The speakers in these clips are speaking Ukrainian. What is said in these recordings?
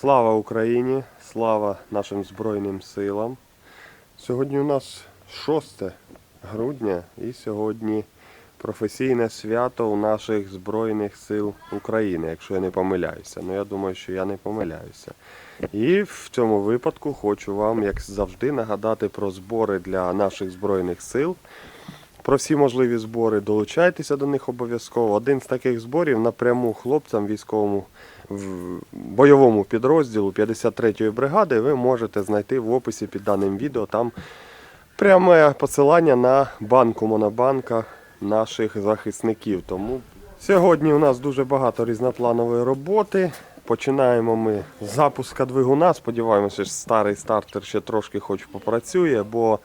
Слава Україні! Слава нашим Збройним силам! Сьогодні у нас 6 грудня і сьогодні професійне свято у наших Збройних сил України, якщо я не помиляюся. Ну я думаю, що я не помиляюся. І в цьому випадку хочу вам, як завжди, нагадати про збори для наших Збройних сил. Про всі можливі збори долучайтеся до них обов'язково. Один з таких зборів напряму хлопцям військовому бойовому підрозділу 53-ї бригади ви можете знайти в описі під даним відео. Там пряме посилання на банку Монобанка наших захисників. Тому сьогодні у нас дуже багато різнопланової роботи. Починаємо ми з запуска двигуна. Сподіваємося, що старий стартер ще трошки хоч попрацює, бо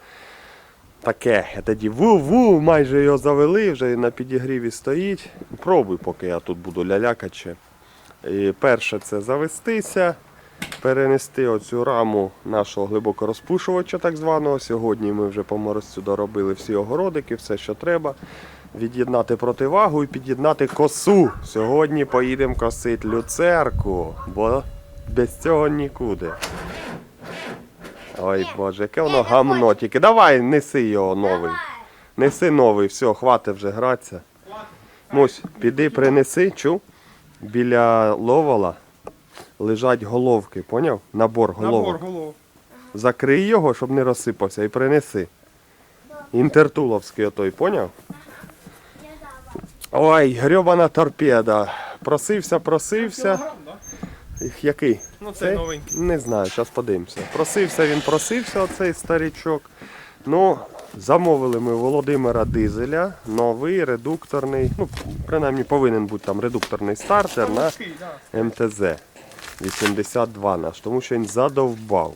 таке, я тоді ву-ву, майже його завели, вже на підігріві стоїть. Пробуй, поки я тут буду лялякати ще. І перше це завестися, перенести оцю раму нашого глибокорозпушувача, так званого. Сьогодні ми вже по морозцю доробили всі огородики, все, що треба. Від'єднати противагу і під'єднати косу. Сьогодні поїдемо косити люцерку, бо без цього нікуди. Ой Боже, яке воно гамно тільки. Давай, неси його новий. Неси новий, все, хватить вже гратися. Мусь, піди принеси, чу. Біля ловола лежать головки, поняв? Набор головок. Набор голов. Закрий його, щоб не розсипався, і принеси. Інтертуловський отой, поняв? Ой, грьобана торпеда. Просився, просився. Який? Ну цей новенький. Не знаю, зараз подивимося. Просився він, просився, оцей старічок. Ну, замовили ми Володимира Дизеля новий редукторний, ну, принаймні повинен бути там редукторний стартер на МТЗ 82 наш, тому що він задовбав.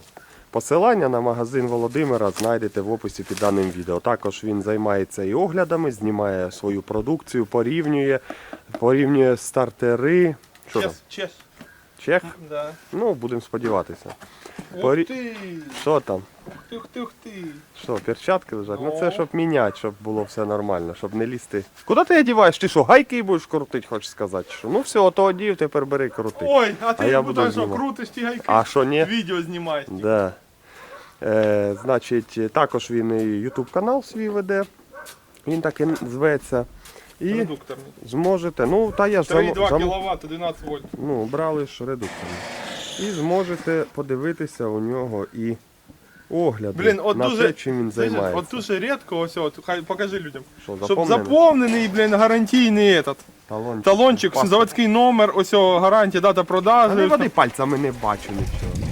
Посилання на магазин Володимира знайдете в описі під даним відео. Також він займається і оглядами, знімає свою продукцію, порівнює, порівнює стартери. Що там? Чех? Да. Ну, будемо сподіватися. Ух Порі- ти, Що там? ух ти, ух ти, ух ти. Що, перчатки лежать? Ну це Ну. щоб міняти, щоб було все нормально, щоб не лізти. Куди ти одіваєш? Ти що, гайки будеш крутити, хочеш сказати? Що? Ну все, то одів, тепер бери крути. Ой, а ти А я буду буду що, знімати. крутиш ті гайки? А що ні? Відео знімаєш. Да. Е, значить, також він і YouTube канал свій веде. Він так і зветься. І Редукторний. зможете. Ну, та я ж зам- 3,2 зам- кВт, 12 вольт. ну, брали ж редукторний. І зможете подивитися у нього і огляди Блін, от на дуже, те, чим він Слышиш, займається. От дуже рідко, ось, от, хай покажи людям. Що, Щоб заповнений? заповнений, блін, гарантійний этот. Талончик. Талончик, Паспорт. заводський номер, ось о, гарантія, дата А не продажі. води пальцями не бачу нічого.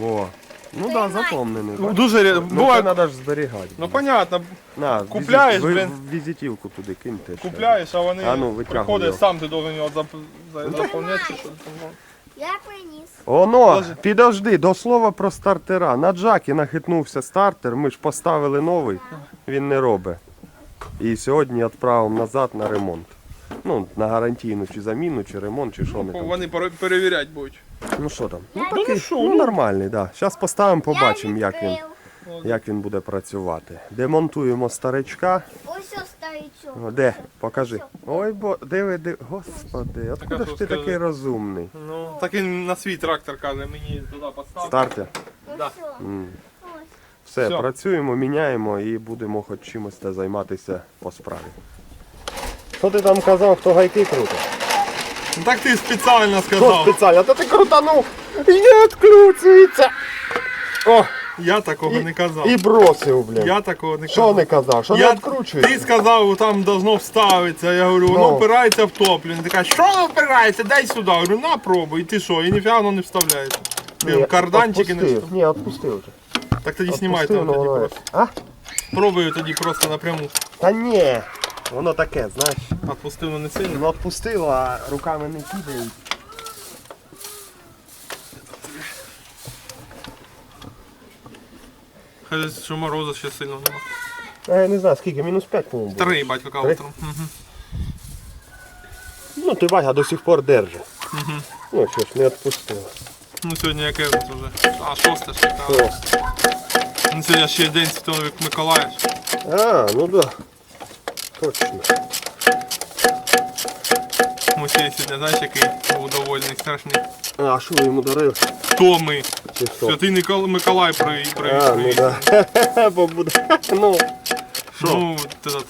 Во. Ну так, да, заповнений. Ну, дуже рідко. Ну, Буває, треба ж зберігати. ну понятно, На, купляєш, візит- ви- блін. Візитівку туди киньте. ще. купляєш, а вони А ну, витягуй приходять, його. сам ти должен його зап... за- заповняти. чи що там. Я приніс. Оно, Тоже. підожди, до слова про стартера. На Джакі нахитнувся стартер, ми ж поставили новий, він не робить. І сьогодні відправимо назад на ремонт. Ну, на гарантійну чи заміну, чи ремонт, чи що вони там. Вони пере- перевіряти будуть. Ну що там? Ну, Ну, такий, ну, ну. нормальний, так. Да. Зараз поставимо, побачимо, як він, як він буде працювати. Демонтуємо старичка. Ось старичок. Де? Покажи. Ой, бо диви, диви. Господи, откуда ж ти такий розумний? Ну, так він на свій трактор каже, мені туди поставити. Стартер. Да. ось. М. Ось. Все, працюємо, міняємо і будемо хоч чимось займатися по справі. Що ти там казав, хто гайки крутить? Ну, так ти спеціально сказав. спеціально? Та ти крутанув не відключується. О, Я такого не казав. і бросив, блін. Я такого не Що казав. не казав? Що не Я, відкручується? ти сказав, там должно вставитися. Я говорю, воно Ну. впирається в топлю. Ти кажеш, що воно впирається? Дай сюди. Я говорю, на пробуй. І ти що? І ніфіга воно не вставляється. Блін, карданчики не вставляють. Ні, відпустив вже. Так тоді знімай там ну, тоді воно- просто. А? Пробую тоді просто напряму. Та ні. Воно таке, знаєш. Отпустив ну, не сильно. Ну відпустило, а руками не кидає. Хай що морозу ще сильно нема. А я не знаю, скільки, мінус 5, по-моєму. було. Три Три? утром. Мгм. Ну, ти бачиш, до сих пор держить. Ну що ж, не відпустило. Ну сьогодні яке вже вже? А, шосте ще. так. Ну сьогодні ще день Святого Миколая. А, ну да. Точно. Мусій сьогодні, знаєш, який був довольний, страшний. А що ви йому дарили? Томи. Чи що? Святий Никол... Миколай при... привіз. А, ну привіз. да. Бо. Ну. Що? Ну, этот,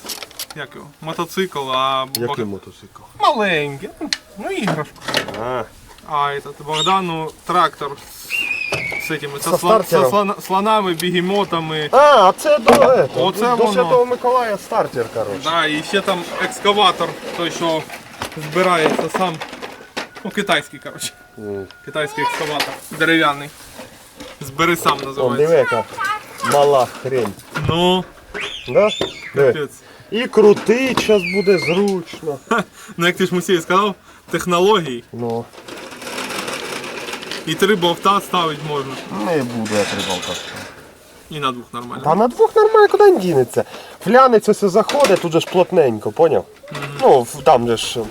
як його? Мотоцикл, а Який мотоцикл? маленький. ну, Ну, іграшку. А, А этот, Богдану трактор з этими, со, Со слон, стартером? со слон- слонами, бігемотами. а а це до, ето, Оце до воно. Святого Миколая стартер, коротше. Да, і ще там екскаватор, той, що збирається сам. Ну, китайський, коротше. Китайський екскаватор. Дерев'яний. Збери сам О, називається. яка мала хрень. Ну, Да? Диви. капець. І крутий час буде зручно. Ну як ти ж Мусій сказав, технології. Ну, І три болта ставити можна. не буду я трибалка. І на двох нормально. Та на двох нормально куди він дінеться. Флянець ось заходить, тут же ж плотненько, поняв? Ну, там же ж е,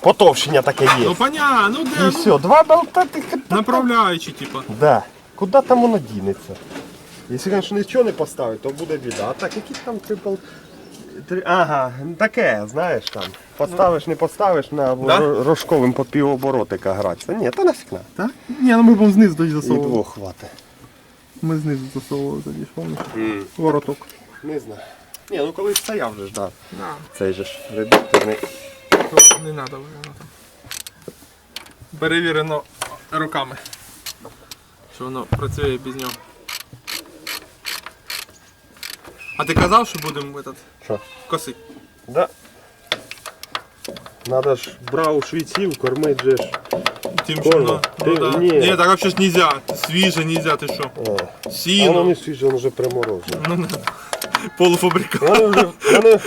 потовщення таке є. Ну поня, ну де? І ну, все, два болта ти. Направляючи, типа. Да. Куди там воно дінеться? Якщо, звісно, нічого не поставити, то буде біда. А так, які там три болти? Три... Ага, таке, знаєш там. Поставиш, не поставиш на Да? ро- рожковим по півоборотика грати. Та ні, та нафіг на. Так? Ні, ну ми б знизу тоді І двох хватить. Ми знизу засовували тоді, пам'ятаєш? Вороток. Не знаю. Ні, ну коли стояв вже ж, да. Да. Цей же ж редукторний. Не треба воно там. Перевірено руками. Що воно працює без нього. А ти казав, що будемо этот, Що? косити? Да. Надо ж брав швійців, кормить же ж. Тим, що Корма. воно. Ти- Ну, да. ні. Ні, так взагалі ж нельзя. Свіже нельзя, ти що? О. А воно Сіно. не свіже, воно вже приморожене. Ну, не. Полуфабрикат. Вони вже, вони,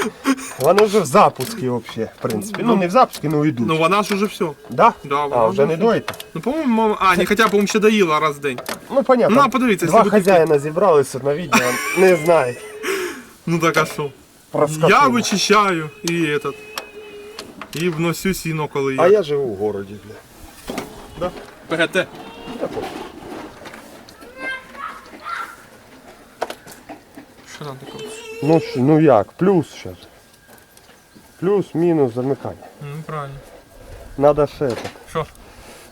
вони вже в запуску взагалі, в принципі. Ну не в запуску, ну йдуть. Ну вона ж уже все. да? Да, а, вже вже не все. доїте? Ну, по-моєму, мама- а, не, хоча, по-моєму, ще доїла раз в день. Ну, понятно. Ну, а подивіться, Два якщо ви хазяїна зібралися на відео, не знаю. Ну так а що? Проскочили. Я вичищаю і этот. І вносю сіно, коли я. А я. живу в городі, бля. ПГТ. Що там таке? Ну, ну як, плюс зараз. Плюс-мінус замикання. Ну, правильно. Надо ще так. Що?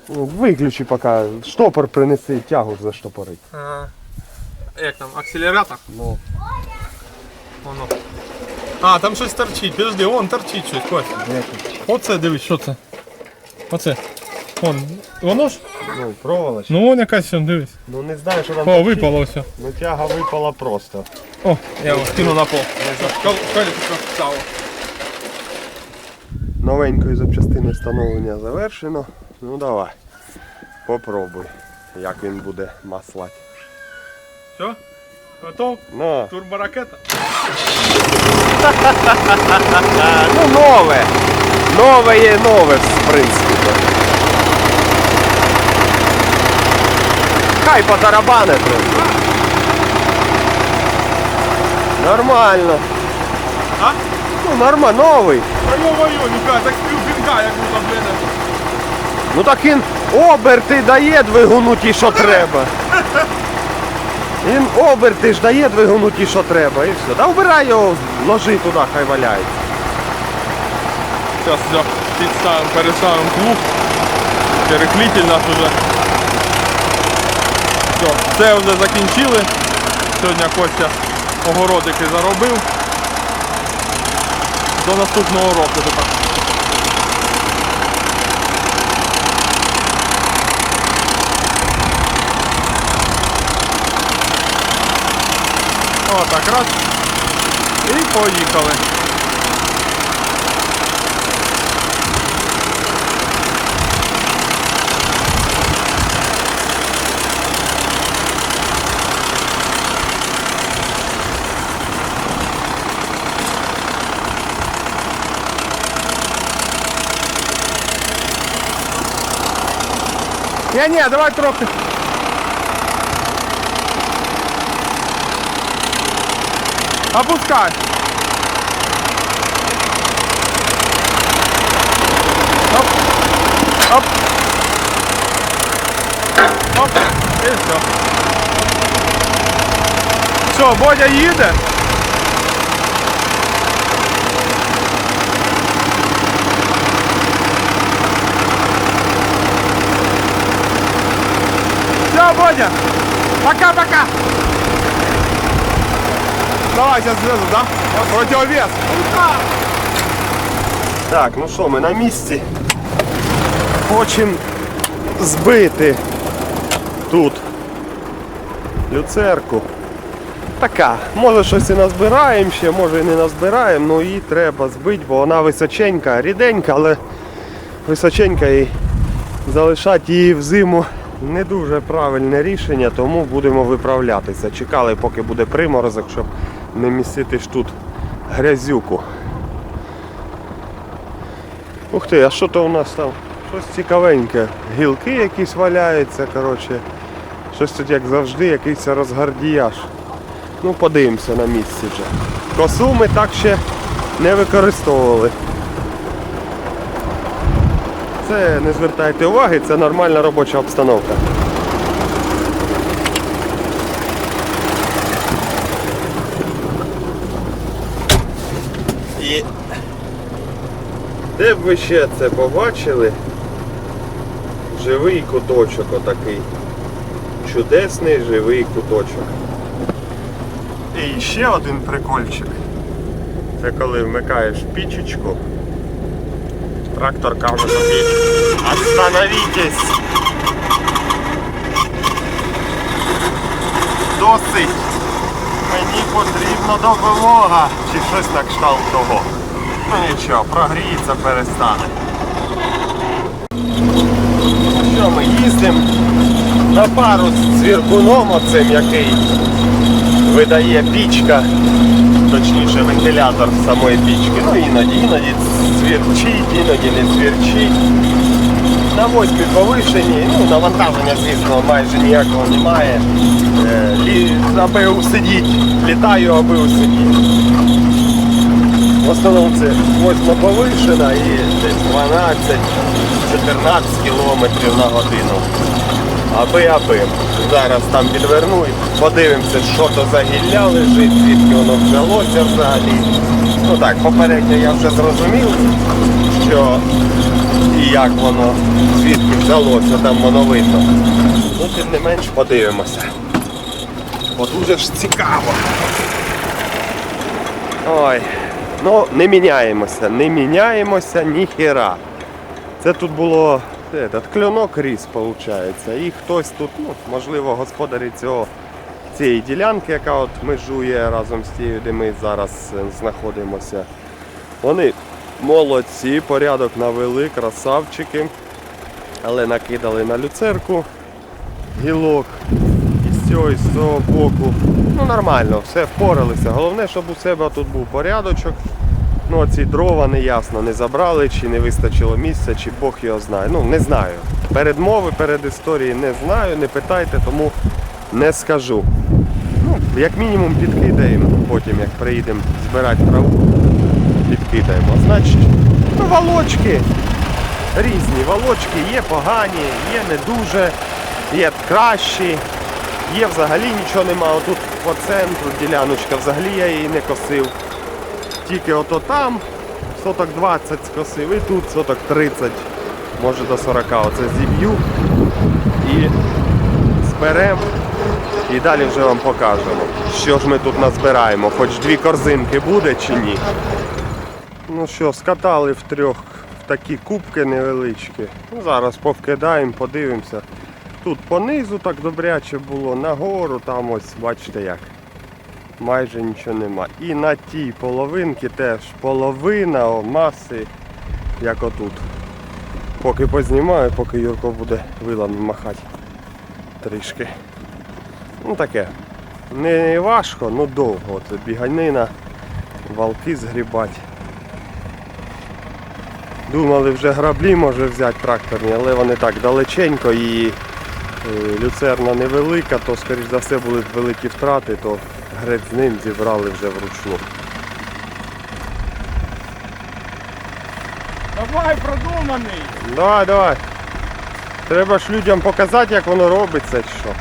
Ну, виключи поки. Штопор принеси, тягу заштопорить. А, як там, акселератор? Ну. Воно. А, там щось торчить. Підожди, вон торчить щось, Костя. Оце дивись, що це? Оце. Вон, воно ж? Ну, проволоч. Ну вон якась, вон, дивись. Ну не знаю, що там. О, торчить. випало все. Ну тяга випала просто. О, я його скину на пол. Школі стало. Новенької запчастини встановлення завершено. Ну давай. Попробуй, як він буде маслати. Все? Готов? На. Турборакета? Ну нове. Нове є нове, в принципі. Хай потарабане трохи. Нормально. А? Ну нормально, новий. Ой-ой-ой, ніфіга, так співпінка, як будто, блин. Ну так він оберти дає двигуну ті, що треба. Він оберти дає двигуну ті, що треба, і все. Та вбирай його, ложи туди, хай валяється. Зараз все, підставимо, переставимо плуг. Переклитель наш уже. Все, це вже закінчили. Сьогодні Костя огородики заробив. До наступного року тепер. так раз. І поїхали. Ні, ні, давай трохи. a buscar. Op. Op. Op. Isso. Só, boa de ida. Tchau, bolha! Pra cá, pra cá! Давай, сейчас звезду, да? Противовес. Так, ну що, ми на місці. Хочемо збити тут люцерку. Така, може щось і назбираємо ще, може і не назбираємо, ну її треба збити, бо вона височенька, ріденька, але височенька і залишати її в зиму не дуже правильне рішення, тому будемо виправлятися. Чекали, поки буде приморозок, щоб не містити ж тут грязюку. Ух ти, а що то у нас там? Щось цікавеньке. Гілки якісь валяються, коротше. Щось тут, як завжди, якийсь розгардіяж. Ну, подивимося на місці вже. Косу ми так ще не використовували. Це не звертайте уваги, це нормальна робоча обстановка. І де б ви ще це побачили? Живий куточок отакий. Чудесний живий куточок. І ще один прикольчик. Це коли вмикаєш пічечку. Трактор каже тобі Остановітесь! Досить! Мені потрібна допомога! Чи щось на кшталт того. Ну нічого, прогріється, перестане. Що ми їздимо на пару з цвіркуном оцим, який видає пічка, точніше вентилятор самої пічки. Ну іноді, іноді цвірчить, іноді не цвірчить. На восьмій повишенні, ну навантаження, звісно, майже ніякого немає. Е, лі, аби усидіть, літаю, аби усидіть. В основному це восьма повишена і десь 12-14 кілометрів на годину. Аби аби. Зараз там підверну і подивимося, що то за гілля лежить, звідки воно взялося взагалі. Ну так, попередньо я вже зрозумів, що як воно, звідки взялося, там воно видно. Ну, тим не менш подивимося. Бо дуже ж цікаво. Ой. Ну, не міняємося, не міняємося ніхіра. Це тут було этот, кльонок ріс, виходить. І хтось тут, ну, можливо, господарі цього, цієї ділянки, яка от межує разом з тією, де ми зараз е, знаходимося. Вони молодці, порядок навели, красавчики. Але накидали на люцерку гілок і з цього, і з цього боку. Ну нормально, все впоралися. Головне, щоб у себе тут був порядочок. Ну, ці дрова не ясно, не забрали, чи не вистачило місця, чи Бог його знає. Ну, не знаю. Передмови, перед історією не знаю, не питайте, тому не скажу. Ну, як мінімум підкидаємо, потім як приїдемо збирати траву, підкидаємо. Значить, ну, волочки. Різні волочки, є погані, є не дуже, є кращі, є взагалі нічого нема. Отут по центру діляночка, взагалі я її не косив. Тільки ото там соток 20 скосив і тут соток 30, може до 40. Оце зіб'ю і зберемо. І далі вже вам покажемо, що ж ми тут назбираємо, хоч дві корзинки буде чи ні. Ну що, скатали в трьох в такі кубки невеличкі. Ну, зараз повкидаємо, подивимося. Тут понизу так добряче було, нагору там ось, бачите як. Майже нічого нема. І на тій половинці теж половина о, маси, як отут. Поки познімаю, поки Юрко буде вилами махати трішки. Ну таке. Не важко, ну довго. Це біганина, валки згрібати. Думали вже граблі може взяти тракторні, але вони так далеченько і е, люцерна невелика, то скоріш за все були великі втрати, то грець з ним зібрали вже вручну. Давай, продуманий. Давай, давай. Треба ж людям показати, як воно робиться чи що.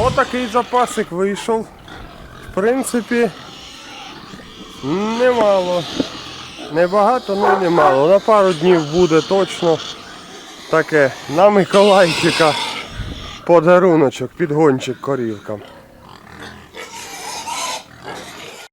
Отакий запасик вийшов. В принципі, немало. Небагато, але немало. На пару днів буде точно. таке на Миколайчика подаруночок, підгончик корівкам.